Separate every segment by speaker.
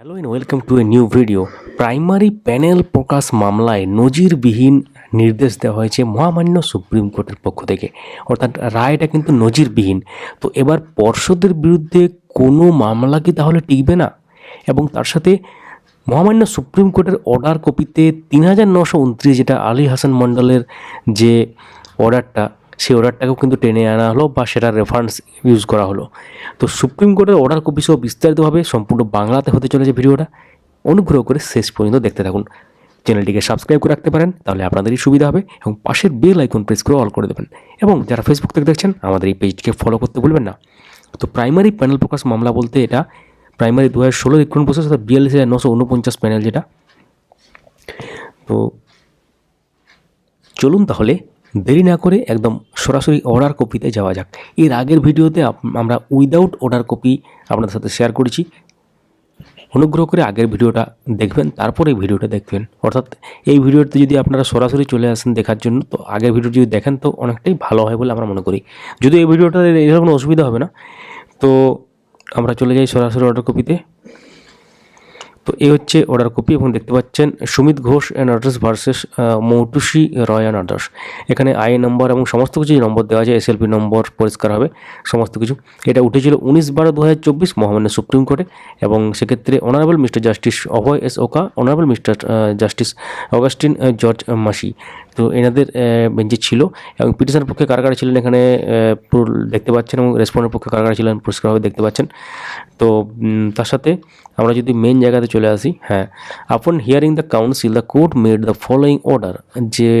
Speaker 1: Hello and welcome to a new video primary panel প্রকাশ মামলায় নজিরবিহীন নির্দেশ দেওয়া হয়েছে মহামান্য সুপ্রিম কোর্টের পক্ষ থেকে। অর্থাৎ রায়টা কিন্তু নজিরবিহীন। তো এবার পর্ষদের বিরুদ্ধে কোনো মামলা কি তাহলে টিকবে না? এবং তার সাথে মহামান্য সুপ্রিম কোর্টের অর্ডার কপিতে তিন হাজার নশো উনত্রিশ যেটা আলী হাসান মণ্ডলের যে অর্ডারটা সেই অর্ডারটাকেও কিন্তু টেনে আনা হলো বা সেটার রেফারেন্স ইউজ করা হলো। তো সুপ্রিম কোর্টের অর্ডার সহ বিস্তারিতভাবে সম্পূর্ণ বাংলাতে হতে চলেছে ভিডিওটা। অনুগ্রহ করে শেষ পর্যন্ত দেখতে থাকুন। চ্যানেলটিকে সাবস্ক্রাইব করে রাখতে পারেন, তাহলে আপনাদেরই সুবিধা হবে এবং পাশের বেল আইকন প্রেস করে অল করে দেবেন। এবং যারা ফেসবুক থেকে দেখছেন, আমাদের এই পেজটিকে ফলো করতে ভুলবেন না। তো প্রাইমারি প্যানেল প্রকাশ মামলা বলতে এটা প্রাইমারি দু হাজার ষোলো রিক্রুট প্রসেস অর্থাৎ বিয়াল্লিশ হাজার নশো উনপঞ্চাশ প্যানেল যেটা। তো চলুন তাহলে দেরি না করে একদম সরাসরি অর্ডার কপিতে যাওয়া যাক। এর আগের ভিডিওতে আমরা উইদাউট অর্ডার কপি আপনাদের সাথে শেয়ার করেছি। অনুগ্রহ করে আগের ভিডিওটা দেখবেন, তারপরে এই ভিডিওটা দেখবেন। অর্থাৎ এই ভিডিওতে যদি আপনারা সরাসরি চলে আসেন দেখার জন্য, তো আগের ভিডিও যদি দেখেন, তো অনেকটাই ভালো হয় বলে আমরা মনে করি। যদি এই ভিডিওটা এরকম অসুবিধা হবে না, তো আমরা চলে যাই সরাসরি অর্ডার কপিতে তো এই হচ্ছে অর্ডার কপি এবং দেখতে পাচ্ছেন Sumit Ghosh and others versus Moutusi Roy and others এখানে আই নম্বর এবং সমস্ত কিছু নম্বর দেওয়া আছে এসএলপি নম্বর পরিষ্কার হবে, সমস্ত কিছু। এটা উঠেছিল উনিশ বারো দু হাজার চব্বিশ মহামান্য সুপ্রিম কোর্টে এবং সেক্ষেত্রে honourable mister justice Abhay S Oka honourable mister justice Augustine George Masih তো এনাদের বেঞ্চে ছিল এবং পিটিশনের পক্ষে কারা কারা ছিলেন এখানে দেখতে পাচ্ছেন এবং রেসপন্ডের পক্ষে কারা কারা ছিলেন পরিষ্কারভাবে দেখতে পাচ্ছেন। তো তার সাথে আমরা যদি মেন জায়গাতে চলে আসি হ্যাঁ upon hearing the counsel the court made the following order যে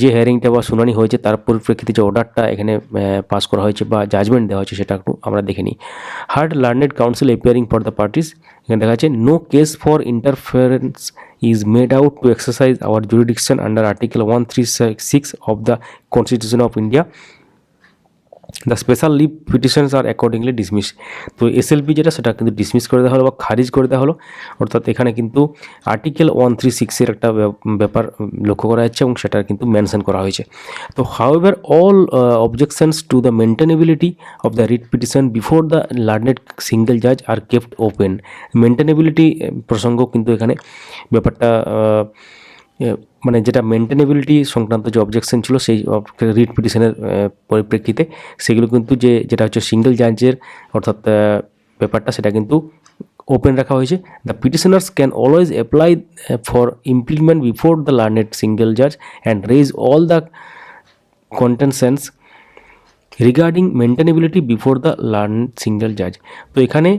Speaker 1: যে হিয়ারিংটা বা শুনানি হয়েছে, তার পরিপ্রেক্ষিতে যে অর্ডারটা এখানে পাস করা হয়েছে বা জাজমেন্ট দেওয়া হয়েছে, সেটা একটু আমরা দেখে নিই। Heard learned counsel appearing for the parties এখানে দেখা যাচ্ছে no case for interference is made out to exercise our jurisdiction under article one three six of the constitution of India the special leave petitions are accordingly dismiss তো SLP যেটা সেটা কিন্তু dismiss করে দেওয়া হলো বা খারিজ করে দেওয়া হলো। অর্থাৎ এখানে কিন্তু আর্টিকেল ওয়ান থ্রি সিক্সের একটা ব্যাপার লক্ষ্য করা যাচ্ছে এবং সেটা কিন্তু মেনশন করা হয়েছে। তো however all objections to the maintainability of the writ petition before the learned single জাজ আর কেপ্ট ওপেন মেনটেনেবিলিটি প্রসঙ্গ কিন্তু এখানে ব্যাপারটা এ, মানে যেটা মেনটেনেবিলিটি সংক্রান্ত যে অবজেকশন ছিল, সেই রিট পিটিশনের পরিপ্রেক্ষিতে সেগুলো কিন্তু যে, যেটা হচ্ছে সিঙ্গেল জাজের অর্থাৎ ব্যাপারটা, সেটা কিন্তু ওপেন রাখা হয়েছে। The petitioners can always apply for implement before the learned single জাজ and raise all the কন্টেনসেন্স regarding maintainability before the learned single জাজ তো এখানে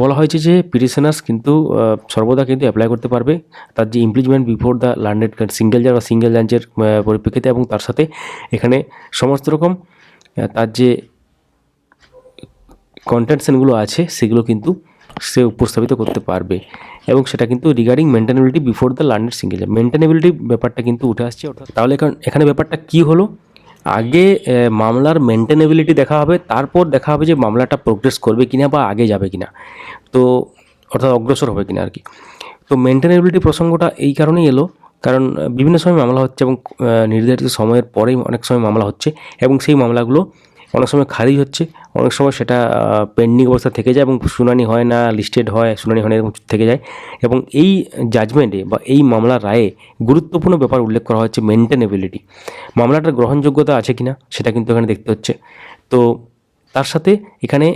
Speaker 1: বলা হয়েছে যে পিটিশনার্স কিন্তু সর্বদা কিন্তু অ্যাপ্লাই করতে পারবে। তার যে impleadment before the learned single জাজ বা সিঙ্গেল জাজের পরিপ্রেক্ষিতে এবং তার সাথে এখানে সমস্ত রকম তার যে কন্টেন্টসেনগুলো আছে, সেগুলো কিন্তু সে উপস্থাপিত করতে পারবে। এবং সেটা কিন্তু regarding maintainability before the learned single maintainability ব্যাপারটা কিন্তু উঠে আসছে, অর্থাৎ তাহলে এখন এখানে ব্যাপারটা কি হলো? আগে মামলার মেনটেনেবিলিটি দেখা হবে, তারপর দেখা হবে যে মামলাটা প্রোগ্রেস করবে কিনা বা আগে যাবে কিনা। তো, অর্থাৎ অগ্রসর হবে কিনা আর কি তো মেনটেনেবিলিটি প্রসঙ্গটা এই কারণেই এলো, কারণ বিভিন্ন সময় মামলা হচ্ছে এবং নির্ধারিত সময়ের পরেই অনেক সময় মামলা হচ্ছে এবং সেই মামলাগুলো অনেক সময় খারিজ হচ্ছে। অনেক সময় সেটা পেন্ডিং অবস্থা থেকে যায় এবং শুনানি হয় না লিস্টেড হয়, শুনানি হয় না এরকম থেকে যায়। এবং এই জাজমেন্টে বা এই মামলার রায়ে গুরুত্বপূর্ণ ব্যাপার উল্লেখ করা হচ্ছে মেনটেনেবিলিটি মামলাটার গ্রহণযোগ্যতা আছে কি না সেটা কিন্তু এখানে দেখতে হচ্ছে। তো তার সাথে এখানে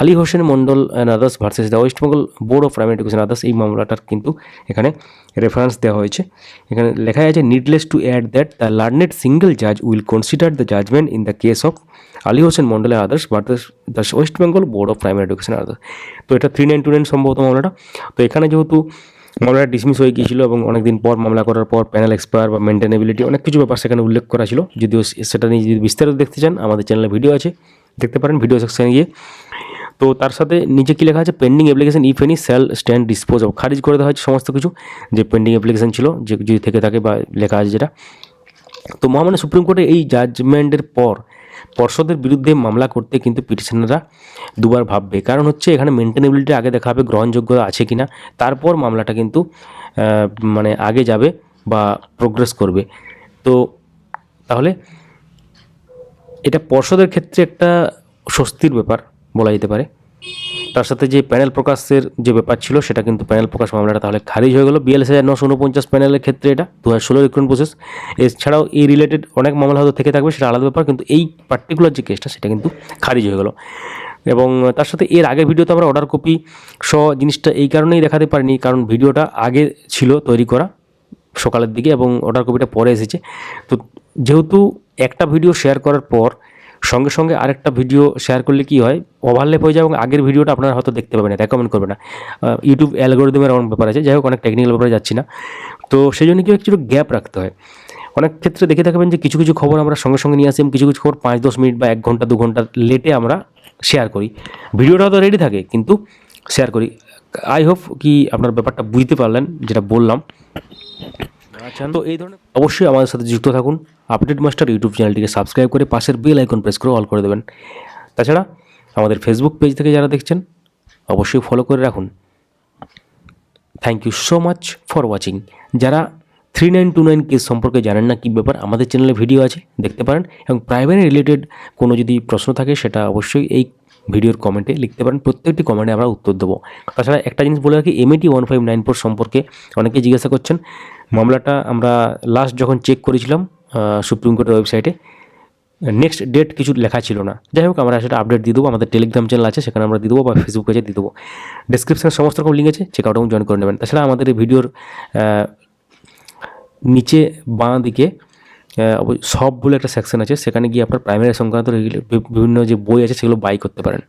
Speaker 1: Ali Hossain Mondal and others versus the West Bengal board of primary education others এই মামলাটার কিন্তু এখানে রেফারেন্স দেওয়া হয়েছে। এখানে লেখা আছে needless to add that the learned single জাজ will consider the judgment in the case of Ali Hossain Mondal and others versus the West Bengal board of primary education others তো এটা থ্রি নাইন টু নাইন সম্ভবত মামলাটা। তো এখানে যেহেতু মামলাটা dismiss হয়ে গিয়েছিল এবং অনেকদিন পর মামলা করার পর প্যানেল এক্সপায়ার বা মেনটেনেবিলিটি অনেক কিছু ব্যাপার সেখানে উল্লেখ করা ছিল। যদিও সেটা নিয়ে যদি বিস্তারিত দেখতে চান, আমাদের চ্যানেলে ভিডিও আছে, দেখতে পারেন। ভিডিও সেকশনে গিয়ে তো তার সাথে নিচে কী লেখা আছে? Pending application if any shall stand dispose of খারিজ করে দেওয়া হয়েছে সমস্ত কিছু, যে পেন্ডিং অ্যাপ্লিকেশন ছিল, যে যদি থেকে থাকে বা লেখা আছে যেটা। তো মহামান্য সুপ্রিম কোর্টে এই জাজমেন্টের পর, পর্ষদের বিরুদ্ধে মামলা করতে কিন্তু পিটিশনাররা দুবার ভাববে। কারণ হচ্ছে এখানে মেনটেনেবিলিটি আগে দেখা হবে, গ্রহণযোগ্যতা আছে কি না তারপর মামলাটা কিন্তু মানে আগে যাবে বা প্রোগ্রেস করবে। তো তাহলে এটা পর্ষদের ক্ষেত্রে একটা স্বস্তির ব্যাপার। বলা যেতে পারে। তার সাথে যে প্যানেল প্রকাশের যে ব্যাপার ছিল, সেটা কিন্তু প্যানেল প্রকাশ মামলাটা তাহলে খারিজ হয়ে গেল। বিয়াল্লিশ হাজার নশো উনপঞ্চাশ প্যানেলের ক্ষেত্রে এটা দু হাজার ষোলো রিক্রুটমেন্ট প্রসেস এছাড়াও এই রিলেটেড অনেক মামলা হয়তো থেকে থাকবে, সেটা আলাদা ব্যাপার, কিন্তু এই পার্টিকুলার যে কেসটা সেটা কিন্তু খারিজ হয়ে গেল। এবং তার সাথে এর আগের ভিডিওতে আমরা অর্ডার কপি সহ জিনিসটা এই কারণেই দেখাতে পারিনি, কারণ ভিডিওটা আগে ছিল তৈরি করা সকালের দিকে এবং অর্ডার কপিটা পরে এসেছে। তো যেহেতু একটা ভিডিও শেয়ার করার পর সঙ্গে সঙ্গে আরেকটা ভিডিও শেয়ার করলে কি হয়? ওভারলেপ হয়ে যায় এবং আগের ভিডিওটা আপনারা হয়তো দেখতে পাবেন না রেকমেন্ড করবে না। ইউটিউব অ্যালগোরিদমের এমন ব্যাপার আছে, যাই হোক, অনেক টেকনিক্যাল ব্যাপারে যাচ্ছি না। তো সেই জন্য কি একটু গ্যাপ রাখতে হয়। অনেক ক্ষেত্রে দেখে থাকবেন যে কিছু কিছু খবর আমরা সঙ্গে সঙ্গে নিয়ে আসি এবং কিছু কিছু খবর পাঁচ দশ মিনিট বা এক ঘণ্টা, দু ঘণ্টা লেটে আমরা শেয়ার করি। ভিডিওটা তো রেডি থাকে, কিন্তু শেয়ার করি। আই হোপ কি আপনার ব্যাপারটা বুঝতে পারলেন, যেটা বললাম। আচ্ছা তো এই ধরনের অবশ্যই আমাদের সাথে যুক্ত থাকুন। আপডেট মাস্টার ইউটিউব চ্যানেলটিকে সাবস্ক্রাইব করে পাশের বেল আইকন প্রেস করে অল করে দেবেন। তাছাড়া আমাদের ফেসবুক পেজ থেকে যারা দেখছেন, অবশ্যই ফলো করে রাখুন। Thank you so much for watching যারা three nine two nine case সম্পর্কে জানেন না কী ব্যাপার, আমাদের চ্যানেলে ভিডিও আছে, দেখতে পারেন। এবং প্রাইভেট রিলেটেড কোনো যদি প্রশ্ন থাকে, সেটা অবশ্যই এই ভিডিওর কমেন্টে লিখতে পারেন। প্রত্যেকটি কমেন্টে আমরা উত্তর দেবো। তাছাড়া একটা জিনিস বলে রাখি MAT one five nine four সম্পর্কে অনেকে জিজ্ঞাসা করছেন মামলাটা আমরা লাস্ট যখন চেক করেছিলাম সুপ্রিম কোর্টের ওয়েবসাইটে নেক্সট ডেট কিছু লেখা ছিল না। যাই হোক, আমরা সেটা আপডেট দিয়ে দেবো। আমাদের টেলিগ্রাম চ্যানেল আছে, সেখানে আমরা দিয়ে দেবো বা ফেসবুক পেজে দিয়ে দেবো। ডিসক্রিপশনে সমস্ত রকম লিঙ্ক আছে চেক আউট জয়েন করে নেবেন। তাছাড়া আমাদের এই ভিডিওর নিচে বাঁ দিকে সব বলে একটা সেকশন আছে, সেখানে গিয়ে আপনার প্রাইমারি সংক্রান্ত বিভিন্ন যে বই আছে, সেগুলো বাই করতে পারেন।